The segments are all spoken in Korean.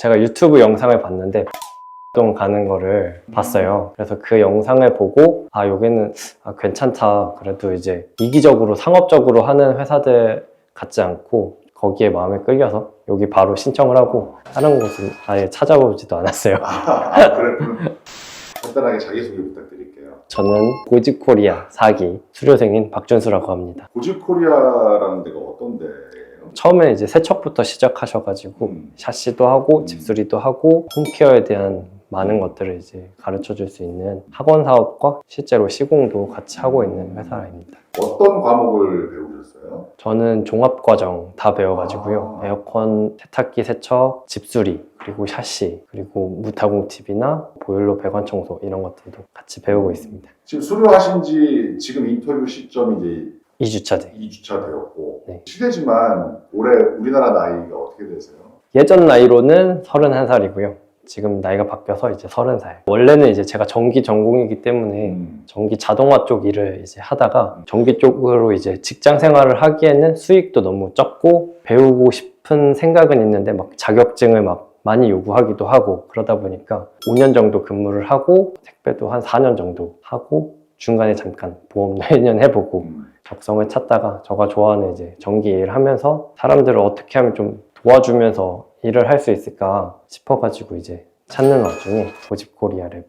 제가 유튜브 영상을 봤는데 동 가는 거를 봤어요. 그래서 그 영상을 보고 아 여기는 아, 괜찮다. 그래도 이제 이기적으로 상업적으로 하는 회사들 같지 않고 거기에 마음에 끌려서 여기 바로 신청을 하고 다른 곳은 아예 찾아보지도 않았어요. 아, 그랬군요. 간단하게 자기소개 부탁드릴게요. 저는 고지코리아 4기 수료생인 박준수라고 합니다. 고지코리아라는 데가 어떤 데예요? 처음에 이제 세척부터 시작하셔가지고 음. 샤시도 하고 음. 집수리도 하고 홈케어에 대한 많은 것들을 이제 가르쳐 줄 수 있는 학원 사업과 실제로 시공도 같이 하고 있는 회사입니다. 어떤 과목을 배우셨어요? 저는 종합과정 다 배워가지고요. 아. 에어컨, 세탁기 세척, 집수리, 그리고 샤시, 그리고 무타공 TV나 보일러 배관 청소 이런 것들도 같이 배우고 있습니다. 지금 수료하신 지 지금 인터뷰 시점이 이제 2주차제. 2주차 되었고 네. 시대지만 올해 우리나라 나이가 어떻게 되세요? 예전 나이로는 31살이고요. 지금 나이가 바뀌어서 이제 30살. 원래는 이제 제가 전기 전공이기 때문에 음. 전기 자동화 쪽 일을 이제 하다가 전기 쪽으로 이제 직장 생활을 하기에는 수익도 너무 적고 배우고 싶은 생각은 있는데 막 자격증을 막 많이 요구하기도 하고 그러다 보니까 5년 정도 근무를 하고 택배도 한 4년 정도 하고 중간에 잠깐 보험도 1년 해보고 음. 적성을 찾다가 저가 좋아하는 이제 전기 일을 하면서 사람들을 어떻게 하면 좀 도와주면서 일을 할 수 있을까 싶어가지고 이제 찾는 와중에 고집 코리아를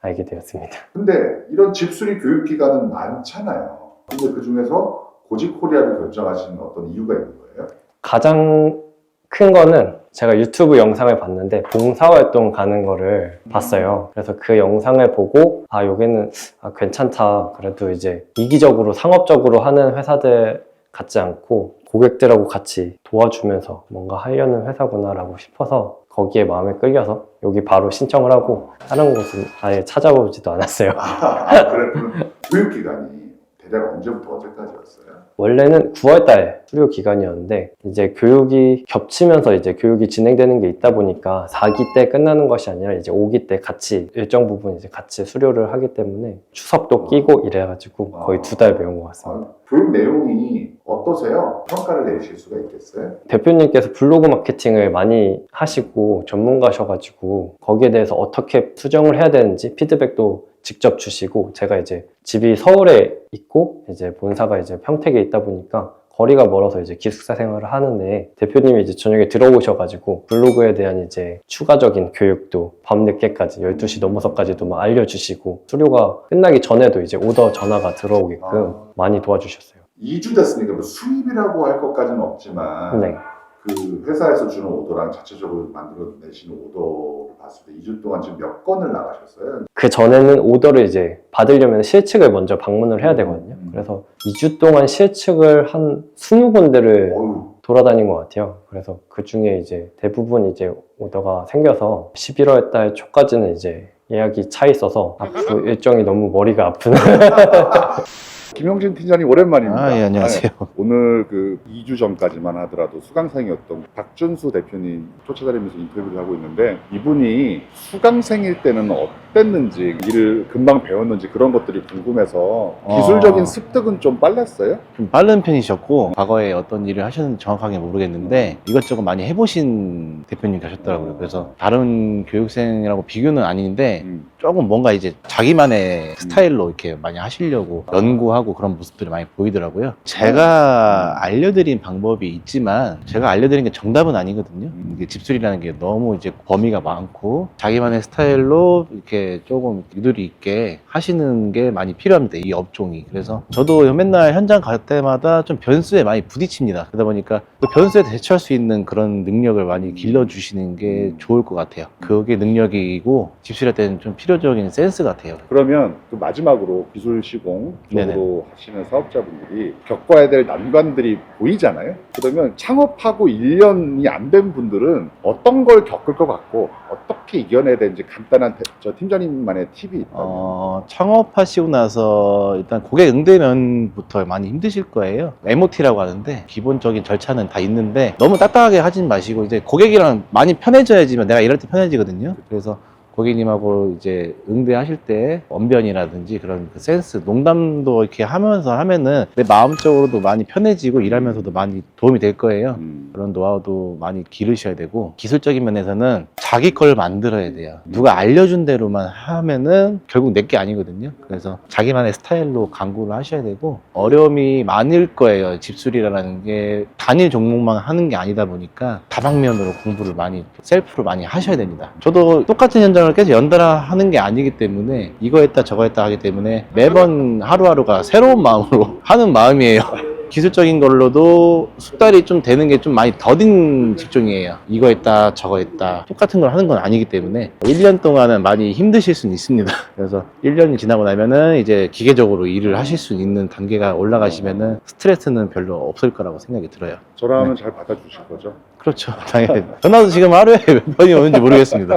알게 되었습니다. 근데 이런 집수리 교육 기관은 많잖아요. 근데 그 중에서 고지코리아를 결정하시는 어떤 이유가 있는 거예요? 가장 큰 거는 제가 유튜브 영상을 봤는데 봉사활동 가는 거를 봤어요. 그래서 그 영상을 보고 아 여기는 아, 괜찮다. 그래도 이제 이기적으로 상업적으로 하는 회사들 같지 않고 고객들하고 같이 도와주면서 뭔가 하려는 회사구나라고 싶어서 거기에 마음에 끌려서 여기 바로 신청을 하고 다른 곳은 아예 찾아보지도 않았어요. 아, 그랬군요. 교육 기간이 대략 언제부터 언제까지 였어요? 원래는 9월달 수료 기간이었는데 이제 교육이 겹치면서 이제 교육이 진행되는 게 있다 보니까 4기 때 끝나는 것이 아니라 이제 5기 때 같이 일정 부분 이제 같이 수료를 하기 때문에 추석도 끼고 이래가지고 거의 두 달 배운 것 같습니다. 아, 교육 내용이 어떠세요? 평가를 내실 수가 있겠어요? 대표님께서 블로그 마케팅을 많이 하시고 전문가셔가지고 거기에 대해서 어떻게 수정을 해야 되는지 피드백도 직접 주시고 제가 이제 집이 서울에 있고 이제 본사가 이제 평택에 있다 보니까 거리가 멀어서 이제 기숙사 생활을 하는데 대표님이 이제 저녁에 들어오셔가지고 블로그에 대한 이제 추가적인 교육도 밤늦게까지 12시 넘어서까지도 막 알려주시고 수료가 끝나기 전에도 이제 오더 전화가 들어오게끔 아. 많이 도와주셨어요. 2주 됐으니까 뭐 수입이라고 할 것까지는 없지만 네. 그 회사에서 주는 오더랑 자체적으로 만들어내시는 오더를 봤을 때 2주 동안 지금 몇 건을 나가셨어요? 그 전에는 오더를 이제 받으려면 실측을 먼저 방문을 해야 되거든요. 음. 그래서 2주 동안 실측을 한 20군데를 어휴, 돌아다닌 것 같아요. 그래서 그 중에 이제 대부분 이제 오더가 생겨서 11월 달 초까지는 이제 예약이 차 있어서 앞으로 일정이 너무 머리가 아픈 김용진 팀장님 오랜만입니다. 아, 예, 안녕하세요. 네, 오늘 그 2주 전까지만 하더라도 수강생이었던 박준수 대표님 쫓아다니면서 인터뷰를 하고 있는데 이분이 수강생일 때는 어땠는지 일을 금방 배웠는지 그런 것들이 궁금해서 어. 기술적인 습득은 좀 빨랐어요? 좀 빠른 편이셨고 과거에 어떤 일을 하셨는지 정확하게 모르겠는데 이것저것 많이 해보신 대표님 계셨더라고요. 그래서 다른 교육생이라고 비교는 아닌데 음. 조금 뭔가 이제 자기만의 스타일로 이렇게 많이 하시려고 연구 하고 그런 모습들이 많이 보이더라고요. 제가 알려드린 방법이 있지만 제가 알려드린 게 정답은 아니거든요. 이게 집술이라는 게 너무 이제 범위가 많고 자기만의 스타일로 이렇게 조금 유도리 있게 하시는 게 많이 필요합니다. 이 업종이. 그래서 저도 맨날 현장 갈 때마다 좀 변수에 많이 부딪힙니다. 그러다 보니까 그 변수에 대처할 수 있는 그런 능력을 많이 길러주시는 게 좋을 것 같아요. 그게 능력이고 집술할 때는 좀 필요적인 센스 같아요. 그러면 그 마지막으로 기술 시공 쪽으로. 하시는 사업자분들이 겪어야 될 난관들이 보이잖아요. 그러면 창업하고 1년이 안 된 분들은 어떤 걸 겪을 것 같고 어떻게 이겨내야 되는지 간단한 태- 저 팀장님만의 팁이 있다면 어, 창업하시고 나서 일단 고객 응대면부터 많이 힘드실 거예요. MOT라고 하는데 기본적인 절차는 다 있는데 너무 딱딱하게 하진 마시고 이제 고객이랑 많이 편해져야지만 내가 이럴 때 편해지거든요. 그래서 고객님하고 이제 응대하실 때 언변이라든지 그런 그 센스, 농담도 이렇게 하면서 하면은 내 마음적으로도 많이 편해지고 일하면서도 많이 도움이 될 거예요. 음. 그런 노하우도 많이 기르셔야 되고 기술적인 면에서는 자기 걸 만들어야 돼요. 누가 알려준 대로만 하면은 결국 내 게 아니거든요. 그래서 자기만의 스타일로 강구를 하셔야 되고 어려움이 많을 거예요. 집수리라는 게 단일 종목만 하는 게 아니다 보니까 다방면으로 공부를 많이 셀프로 많이 하셔야 됩니다. 저도 똑같은 현장 을 계속 연달아 하는 게 아니기 때문에 이거 했다 저거 했다 하기 때문에 매번 하루하루가 새로운 마음으로 하는 마음이에요. 기술적인 걸로도 숙달이 좀 되는 게 좀 많이 더딘 직종이에요. 이거 했다, 저거 했다. 똑같은 걸 하는 건 아니기 때문에 1년 동안은 많이 힘드실 수는 있습니다. 그래서 1년이 지나고 나면은 이제 기계적으로 일을 하실 수 있는 단계가 올라가시면은 스트레스는 별로 없을 거라고 생각이 들어요. 저라면 잘 받아주실 거죠? 그렇죠. 당연히. 전화도 지금 하루에 몇 번이 오는지 모르겠습니다.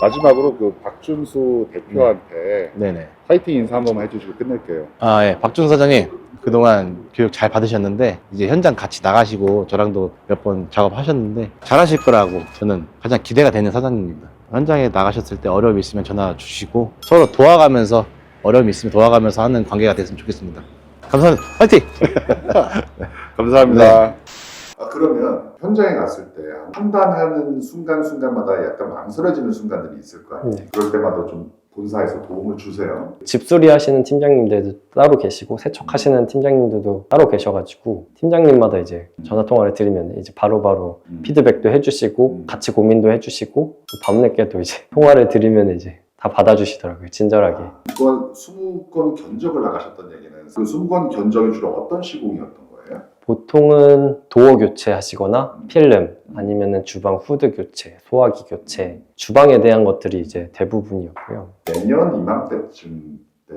마지막으로 그 박준수 대표한테 네네. 파이팅 인사 한 번만 해주시고 끝낼게요. 아, 예. 박준 사장님. 그동안 교육 잘 받으셨는데, 이제 현장 같이 나가시고, 저랑도 몇 번 작업하셨는데, 잘하실 거라고 저는 가장 기대가 되는 사장님입니다. 현장에 나가셨을 때 어려움 있으면 전화 주시고, 서로 도와가면서, 어려움 있으면 도와가면서 하는 관계가 됐으면 좋겠습니다. 감사합니다. 화이팅! 감사합니다. 아, 그러면 현장에 갔을 때 판단하는 순간순간마다 약간 망설여지는 순간들이 있을 거 아니에요? 네. 그럴 때마다 좀 본사에서 도움을 주세요. 집수리 하시는 팀장님들도 따로 계시고 세척하시는 팀장님들도 따로 계셔가지고 팀장님마다 이제 전화 통화를 드리면 이제 바로바로 음. 피드백도 해주시고 음. 같이 고민도 해주시고 또 밤늦게도 이제 통화를 드리면 이제 다 받아주시더라고요 친절하게 이건 20건 견적을 나가셨던 얘기는 그 20건 견적이 주로 어떤 시공이었던 거예요? 보통은 도어 교체 하시거나 필름 아니면은 주방 후드 교체 소화기 교체 주방에 대한 것들이 이제 대부분이었고요 내년 이맘때쯤 때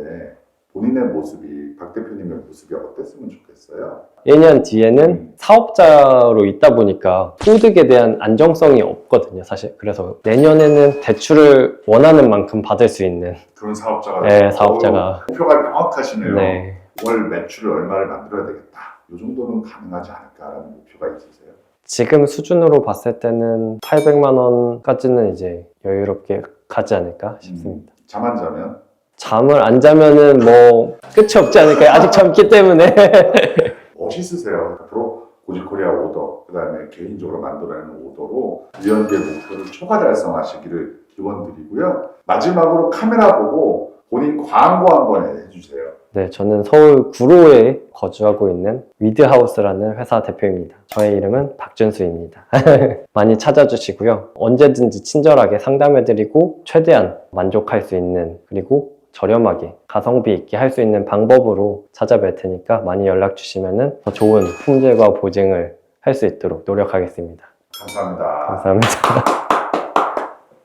본인의 모습이 박 대표님의 모습이 어땠으면 좋겠어요? 1년 뒤에는 사업자로 있다 보니까 소득에 대한 안정성이 없거든요, 사실. 그래서 내년에는 대출을 원하는 만큼 받을 수 있는 그런 사업자가 네, 사업자가. 목표가 명확하시네요. 네. 월 매출을 얼마를 만들어야 되겠다. 이 정도는 가능하지 않을까라는 목표가 있으세요? 지금 수준으로 봤을 때는 800만 원까지는 이제 여유롭게 가지 않을까 싶습니다. 잠안 자면 잠을 안 자면은 뭐 끝이 없지 않을까요? 아직 젊기 때문에. 멋있으세요. 앞으로 고지코리아 오더, 그 다음에 개인적으로 만들어내는 오더로 유연계 목표를 초과 달성하시기를 기원 드리고요. 마지막으로 카메라 보고 본인 광고 한번 해주세요. 네, 저는 서울 구로에 거주하고 있는 위드하우스라는 회사 대표입니다. 저의 이름은 박준수입니다. 많이 찾아주시고요. 언제든지 친절하게 상담해드리고 최대한 만족할 수 있는 그리고 저렴하게 가성비 있게 할 수 있는 방법으로 찾아뵐 테니까 많이 연락 주시면 더 좋은 품질과 보증을 할 수 있도록 노력하겠습니다. 감사합니다. 감사합니다.